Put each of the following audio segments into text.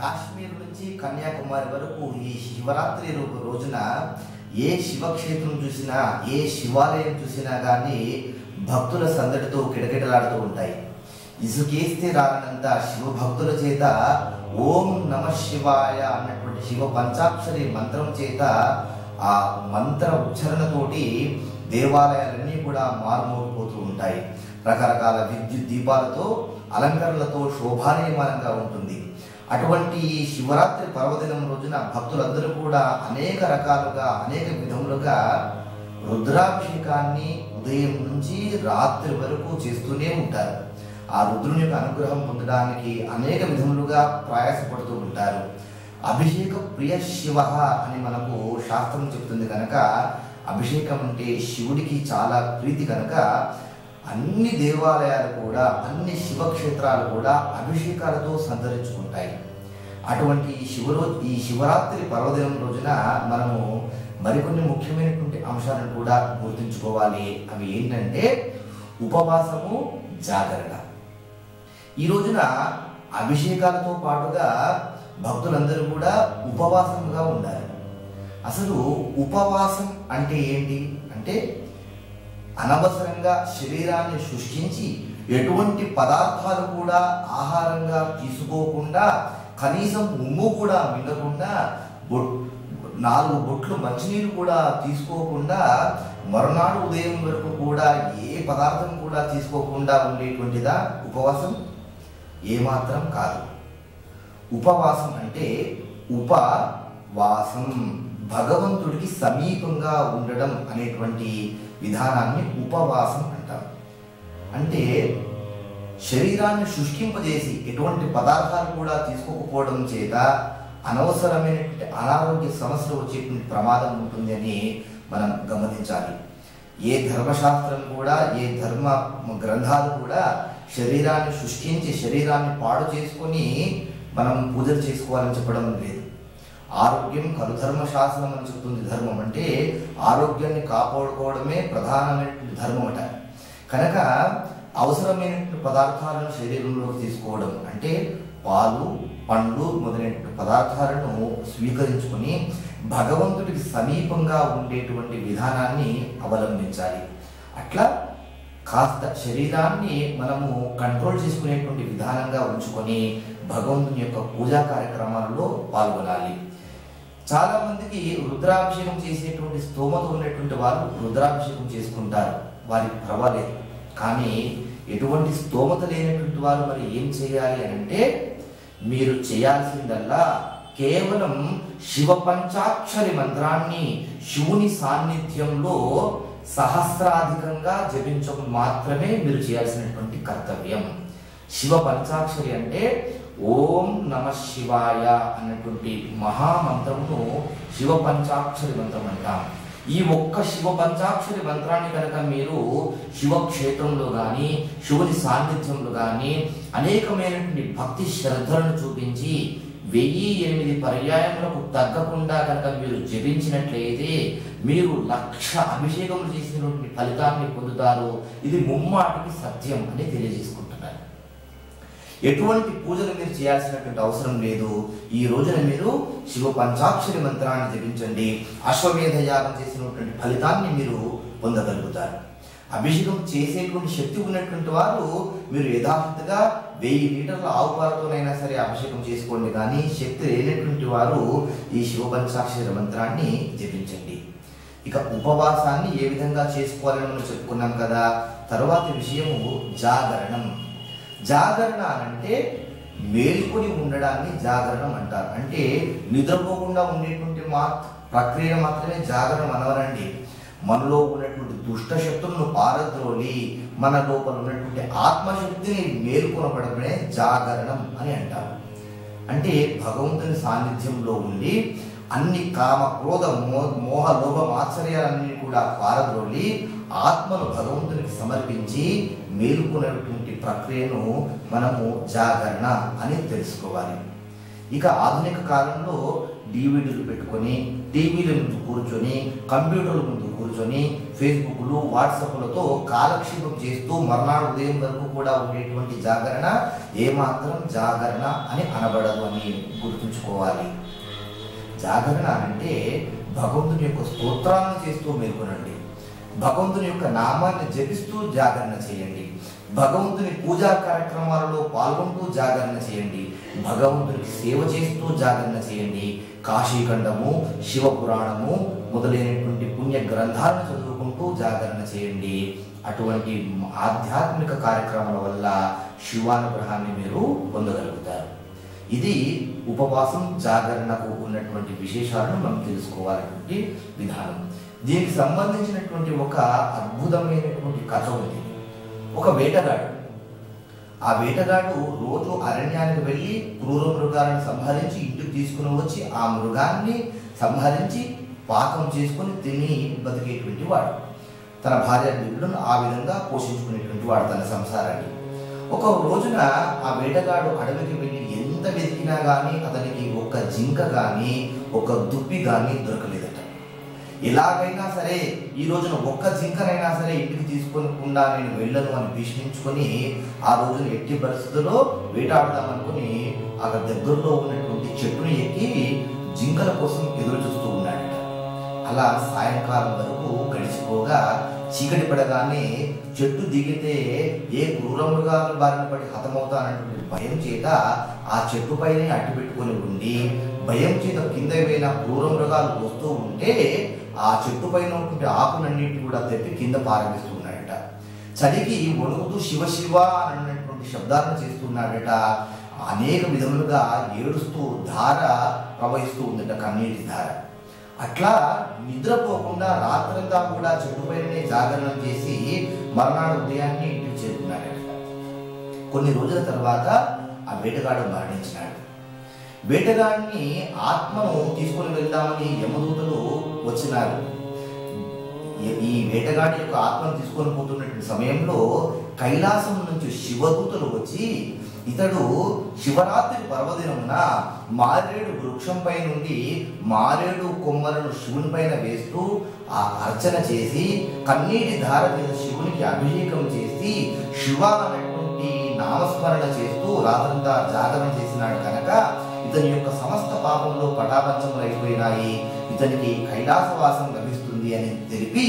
కాశ్మీర్ నుంచి కన్యాకుమారి వరకు ఈ శివరాత్రి రో- రోజున ఏ శివక్షేత్రం చూసినా ఏ శివాలయం చూసినా కానీ భక్తుల సందడితో కిటకిటలాడుతూ ఉంటాయి. ఇసుకేస్తే రానంత శివ భక్తుల చేత ఓం నమ శివాయ అన్నటువంటి శివ పంచాక్షరి మంత్రం చేత ఆ మంత్ర ఉచ్చారణతోటి దేవాలయాలన్నీ కూడా మారుమోగిపోతూ ఉంటాయి. రకరకాల విద్యుత్ దీపాలతో అలంకరణలతో శోభానీయమానంగా ఉంటుంది. అటువంటి ఈ శివరాత్రి పర్వదినం రోజున భక్తులందరూ కూడా అనేక రకాలుగా అనేక విధములుగా రుద్రాభిషేకాన్ని ఉదయం నుంచి రాత్రి వరకు చేస్తూనే ఉంటారు. ఆ రుద్రుని యొక్క అనుగ్రహం పొందడానికి అనేక విధములుగా ప్రయాసపడుతూ ఉంటారు. అభిషేక ప్రియ శివ అని మనకు శాస్త్రం చెప్తుంది కనుక అభిషేకం అంటే శివుడికి చాలా ప్రీతి కనుక అన్ని దేవాలయాలు కూడా అన్ని శివక్షేత్రాలు కూడా అభిషేకాలతో సంతరించుకుంటాయి అటువంటి ఈ శివరో ఈ శివరాత్రి పర్వదినం రోజున మనము మరికొన్ని ముఖ్యమైనటువంటి అంశాలను కూడా గుర్తుంచుకోవాలి. అవి ఏంటంటే ఉపవాసము జాగరణ. ఈ రోజున అభిషేకాలతో పాటుగా భక్తులందరూ కూడా ఉపవాసంగా ఉండాలి. అసలు ఉపవాసం అంటే ఏంటి? అంటే అనవసరంగా శరీరాన్ని సృష్టించి ఎటువంటి పదార్థాలు కూడా ఆహారంగా తీసుకోకుండా కనీసం ఉమ్ము కూడా మింగకుండా బొట్ నాలుగు బొట్లు మంచినీరు కూడా తీసుకోకుండా మరునాడు ఉదయం వరకు కూడా ఏ పదార్థం కూడా తీసుకోకుండా ఉండేటువంటిదా ఉపవాసం? ఏమాత్రం కాదు. ఉపవాసం అంటే ఉపవాసం. భగవంతుడికి సమీపంగా ఉండడం అనేటువంటి విధానాన్ని ఉపవాసం అంటారు. అంటే శరీరాన్ని శుష్కింపజేసి ఎటువంటి పదార్థాలు కూడా తీసుకోకపోవడం చేత అనవసరమైనటువంటి అనారోగ్య సమస్యలు వచ్చేటువంటి ప్రమాదం ఉంటుంది అని మనం గమనించాలి. ఏ ధర్మశాస్త్రం కూడా ఏ ధర్మ గ్రంథాలు కూడా శరీరాన్ని సృష్టించి శరీరాన్ని పాడు చేసుకొని మనం పూజలు చేసుకోవాలని చెప్పడం లేదు. ఆరోగ్యం కలుధర్మ శాస్త్రం అని చెప్తుంది ధర్మం. అంటే ఆరోగ్యాన్ని కాపాడుకోవడమే ప్రధానమైనటువంటి ధర్మం అట. కనుక అవసరమైనటువంటి పదార్థాలను శరీరంలోకి తీసుకోవడం అంటే పాలు పండ్లు మొదలైనటువంటి పదార్థాలను స్వీకరించుకొని భగవంతుడికి సమీపంగా ఉండేటువంటి విధానాన్ని అవలంబించాలి. అట్లా కాస్త శరీరాన్ని మనము కంట్రోల్ చేసుకునేటువంటి విధానంగా ఉంచుకొని భగవంతుని యొక్క పూజా కార్యక్రమాలలో పాల్గొనాలి. చాలా మందికి రుద్రాభిషేకం చేసేటువంటి స్తోమత ఉన్నటువంటి వారు రుద్రాభిషేకం చేసుకుంటారు. వారికి పర్వాలేదు. కానీ ఎటువంటి స్తోమత లేనటువంటి వారు మరి ఏం చేయాలి అని అంటే మీరు చేయాల్సిందల్లా కేవలం శివ పంచాక్షరి మంత్రాన్ని శివుని సాన్నిధ్యంలో సహస్రాధికంగా జపించడం మాత్రమే మీరు చేయాల్సినటువంటి కర్తవ్యం. శివ పంచాక్షరి అంటే ఓం నమ శివాయ అన్నటువంటి మహామంత్రమును శివ పంచాక్షరి మంత్రం అంటాం ఈ ఒక్క శివ పంచాక్షరి మంత్రాన్ని కనుక మీరు శివక్షేత్రంలో కానీ శివుని సాన్నిధ్యంలో కానీ అనేకమైనటువంటి భక్తి శ్రద్ధలను చూపించి వెయ్యి ఎనిమిది పర్యాయములకు తగ్గకుండా కనుక మీరు జపించినట్లయితే మీరు లక్ష అభిషేకములు చేసినటువంటి ఫలితాన్ని పొందుతారు. ఇది ముమ్మాటికి సత్యం అని తెలియజేసుకుంటున్నారు ఎటువంటి పూజలు మీరు చేయాల్సినటువంటి అవసరం లేదు. ఈ రోజున మీరు శివ పంచాక్షరి మంత్రాన్ని జపించండి. అశ్వమేధ యాగం చేసినటువంటి ఫలితాన్ని మీరు పొందగలుగుతారు. అభిషేకం చేసేటువంటి శక్తి ఉన్నటువంటి వారు మీరు యథార్థంగా వెయ్యి లీటర్ల ఆవు పాలతోనైనా సరే అభిషేకం చేసుకోండి. కానీ శక్తి లేనటువంటి వారు ఈ శివ పంచాక్షరి మంత్రాన్ని జపించండి. ఇక ఉపవాసాన్ని ఏ విధంగా చేసుకోవాలని మనం చెప్పుకున్నాం కదా? తర్వాత విషయము జాగరణం. జాగరణ అంటే మేలుకొని ఉండడాన్ని జాగరణం అంటారు. అంటే నిద్రపోకుండా ఉండేటువంటి మా ప్రక్రియ మాత్రమే జాగరణం అనవరండి. మనలో ఉన్నటువంటి దుష్ట శక్తులను పారద్రోలి మన లోపల ఉన్నటువంటి ఆత్మశక్తిని మేల్కొనబడమే జాగరణం అని అంటారు. అంటే భగవంతుని సాన్నిధ్యంలో ఉండి అన్ని కామ క్రోధ మో మోహ లోభ ఆశ్చర్యాలన్నీ కూడా పారద్రోలి ఆత్మను భగవంతునికి సమర్పించి మేలుకునేటువంటి ప్రక్రియను మనము జాగరణ అని తెలుసుకోవాలి. ఇక ఆధునిక కాలంలో డివిడీలు పెట్టుకొని టీవీల ముందు కూర్చొని కంప్యూటర్ల ముందు కూర్చొని ఫేస్బుక్లు వాట్సాప్లతో కాలక్షేపం చేస్తూ మర్నాడు ఉదయం వరకు కూడా ఉండేటువంటి జాగరణ ఏమాత్రం జాగరణ అని అనబడదు అని గుర్తుంచుకోవాలి. జాగరణ అంటే భగవంతుని యొక్క స్తోత్రాలను చేస్తూ మేల్కొనండి. భగవంతుని యొక్క నామాన్ని జపిస్తూ జాగరణ చేయండి. భగవంతుని పూజా కార్యక్రమాలలో పాల్గొంటూ జాగరణ చేయండి. భగవంతునికి సేవ చేస్తూ జాగరణ చేయండి. కాశీఖండము శివపురాణము మొదలైనటువంటి పుణ్య గ్రంథాలను చదువుకుంటూ జాగరణ చేయండి. అటువంటి ఆధ్యాత్మిక కార్యక్రమాల వల్ల శివానుగ్రహాన్ని మీరు పొందగలుగుతారు. ఇది ఉపవాసం జాగరణకు ఉన్నటువంటి విశేషాలను మనం తెలుసుకోవాలన్నటువంటి విధానం. దీనికి సంబంధించినటువంటి ఒక అద్భుతమైనటువంటి కథ ఉంది. ఒక వేటగాడు. ఆ వేటగాడు రోజు అరణ్యానికి వెళ్ళి క్రూర మృగాలను సంహరించి ఇంటికి తీసుకుని వచ్చి ఆ మృగాన్ని సంహరించి పాకం చేసుకొని తిని బతికేటువంటి వాడు. తన భార్య బిడ్డను ఆ విధంగా పోషించుకునేటువంటి వాడు తన సంసారాన్ని. ఒక రోజున ఆ వేటగాడు అడవికి వెళ్ళి ఎంత వెతికినా కానీ అతనికి ఒక్క జింక కానీ ఒక దుప్పి కానీ దొరకలేదు. ఎలాగైనా సరే ఈ రోజున ఒక్క జింకనైనా సరే ఇంటికి తీసుకోకుండా నేను వెళ్ళను అని భీష్మించుకొని ఆ రోజున ఎట్టి పరిస్థితుల్లో వేటాడదామనుకుని అక్కడ దగ్గరలో ఉన్నటువంటి చెట్టుని ఎక్కి జింకల కోసం ఎదురు చూస్తూ ఉన్నాడట. అలా సాయంకాలం వరకు గడిచిపోగా చీకటి పడగానే చెట్టు దిగితే ఏ క్రూర బారిన పడి హతమవుతానటువంటి భయం చేత ఆ చెట్టు పైన అడ్డు పెట్టుకొని ఉండి భయం చేత కింద ఏవైనా క్రూర మృగాలు వస్తూ ఉంటే ఆ చెట్టు పైన ఉన్నటువంటి ఆకులన్నింటి కూడా తెప్పి కింద పారవేస్తున్నాడట చలికి వణుకుతూ శివ శివ అన్నటువంటి శబ్దాలను చేస్తున్నాడట. అనేక విధములుగా ఏడుస్తూ ధార ప్రవహిస్తూ ఉందట కన్నీటి ధార. అట్లా నిద్రపోకుండా రాత్రంతా కూడా చెట్టుపైనే జాగరణ చేసి మర్నాడు ఉదయాన్నే ఇంటికి చేరుకున్నాడట. కొన్ని రోజుల తర్వాత ఆ వేటగాడు మరణించినాడు. వేటగాడిని ఆత్మను తీసుకొని వెళ్దామని యమదూతలు వచ్చినారు. ఈ- వేటగాడి యొక్క ఆత్మను తీసుకొని పోతున్నటువంటి సమయంలో కైలాసం నుంచి శివదూతలు వచ్చి ఇతడు శివరాత్రి పర్వదినమున మారేడు వృక్షంపై నుండి మారేడు కొమ్మలను శివుని పైన వేస్తూ ఆ అర్చన చేసి కన్నీటి ధార మీద శివునికి అభిషేకం చేసి శివ అనేటువంటి నామస్మరణ చేస్తూ రాత్రంతా జాగరణ చేసినాడు కనుక ఇతని యొక్క సమస్త పాపంలో పటాపంచములు అయిపోయినాయి ఇతనికి కైలాసవాసం లభిస్తుంది అని తెలిపి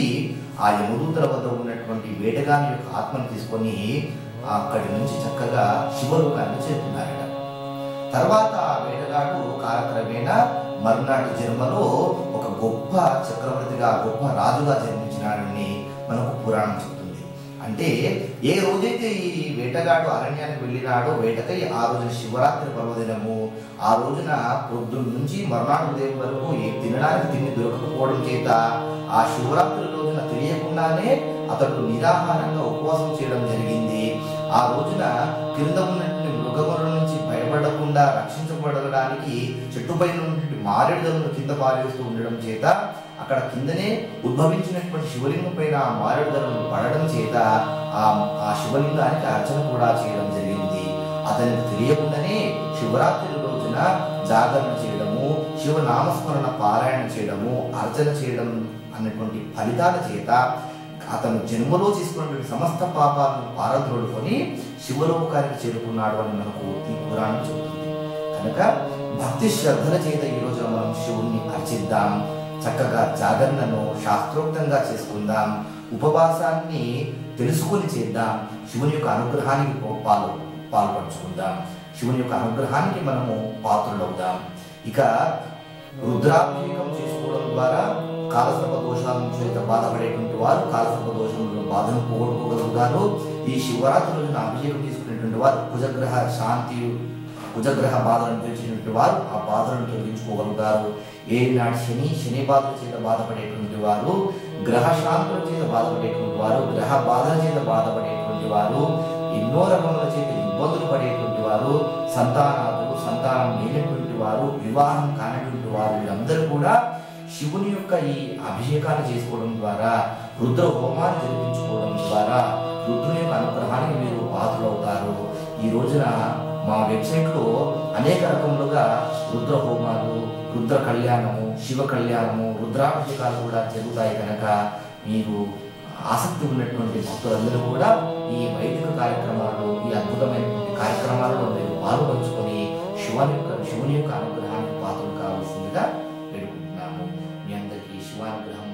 ఆ యమదూతల వద్ద ఉన్నటువంటి వేటగాని యొక్క ఆత్మను తీసుకొని అక్కడి నుంచి చక్కగా శివలోకాన్ని చేరుకున్నారట. తర్వాత ఆ వేటగాడు కాలక్రమేణా మరునాటి జన్మలో ఒక గొప్ప చక్రవర్తిగా గొప్ప రాజుగా జన్మించినాడని మనకు పురాణం చెప్తుంది. అంటే ఏ రోజైతే ఈ వేటగాడు అరణ్యానికి వెళ్ళినాడో వేటకై ఆ రోజున శివరాత్రి పర్వదినము ఆ రోజున పొద్దున్న నుంచి మరునాడు ఉదయం వరకు ఏ తినడానికి తిండి దొరకకపోవడం చేత ఆ శివరాత్రి రోజున తెలియకుండానే అతడు నిరాహారంగా ఉపవాసం చేయడం జరిగింది. ఆ రోజున క్రింద ఉన్నటువంటి మృగముల నుంచి భయపడకుండా రక్షించబడడానికి చెట్టుపై నుండి మారేడుదలను కింద పారేస్తూ ఉండడం చేత అక్కడ కిందనే ఉద్భవించినటువంటి శివలింగం పైన ఆ మారేడుదలను పడడం చేత ఆ ఆ శివలింగానికి అర్చన కూడా చేయడం జరిగింది. అతనికి తెలియకుండానే శివరాత్రి రోజున జాగరణ చేయడము శివనామస్మరణ పారాయణ చేయడము అర్చన చేయడం అన్నటువంటి ఫలితాల చేత అతను జన్మలో చేసుకున్నటువంటి సమస్త పాపాలను పారద్రోడుకొని శివలోకానికి చేరుకున్నాడు అని మనకు ఈ పురాణం చెబుతుంది. కనుక భక్తి శ్రద్ధల చేత ఈ రోజున మనం శివుణ్ణి అర్చిద్దాం చక్కగా జాగరణను శాస్త్రోక్తంగా చేసుకుందాం ఉపవాసాన్ని తెలుసుకొని చేద్దాం శివుని యొక్క అనుగ్రహానికి పాలు పాల్పంచుకుందాం శివుని యొక్క అనుగ్రహానికి మనము పాత్రులవుదాం ఇక రుద్రాభిషేకం చేసుకోవడం ద్వారా కాలసర్ప దోషాల నుంచి అయితే బాధపడేటువంటి వారు కాలసర్ప దోషంలో బాధను పోగొట్టుకోగలుగుతారు ఈ శివరాత్రి రోజున అభిషేకం తీసుకునేటువంటి వారు కుజగ్రహ శాంతి కుజగ్రహ బాధలను తెలిసినటువంటి వారు ఆ బాధలను తొలగించుకోగలుగుతారు. ఏనాడు శని శని బాధల చేత బాధపడేటువంటి వారు గ్రహ శాంతుల చేత బాధపడేటువంటి వారు గ్రహ బాధల చేత బాధపడేటువంటి వారు ఎన్నో రకముల చేత ఇబ్బందులు పడేటువంటి వారు సంతానాదులు సంతానం లేనటువంటి వారు వివాహం కానటువంటి వారు వీళ్ళందరూ కూడా శివుని యొక్క ఈ అభిషేకాలు చేసుకోవడం ద్వారా రుద్ర హోమాన్ని జరిపించుకోవడం ద్వారా రుద్రుని యొక్క అనుగ్రహానికి మీరు పాత్రలవుతారు ఈ రోజున మా వెబ్సైట్లో అనేక రకములుగా రుద్ర హోమాలు రుద్ర కళ్యాణము శివ కళ్యాణము రుద్రాభిషేకాలు కూడా జరుగుతాయి కనుక మీరు ఆసక్తి ఉన్నటువంటి భక్తులందరూ కూడా ఈ వైదిక కార్యక్రమాలు ఈ అద్భుతమైనటువంటి కార్యక్రమాలలో మీరు పాల్పంచుకొని శివుని యొక్క శివుని యొక్క అనుగ్రహానికి పాత్రలు కావాల్సిందిగా వేడుకుంటున్నాము. మీ అందరికీ శివానుగ్రహం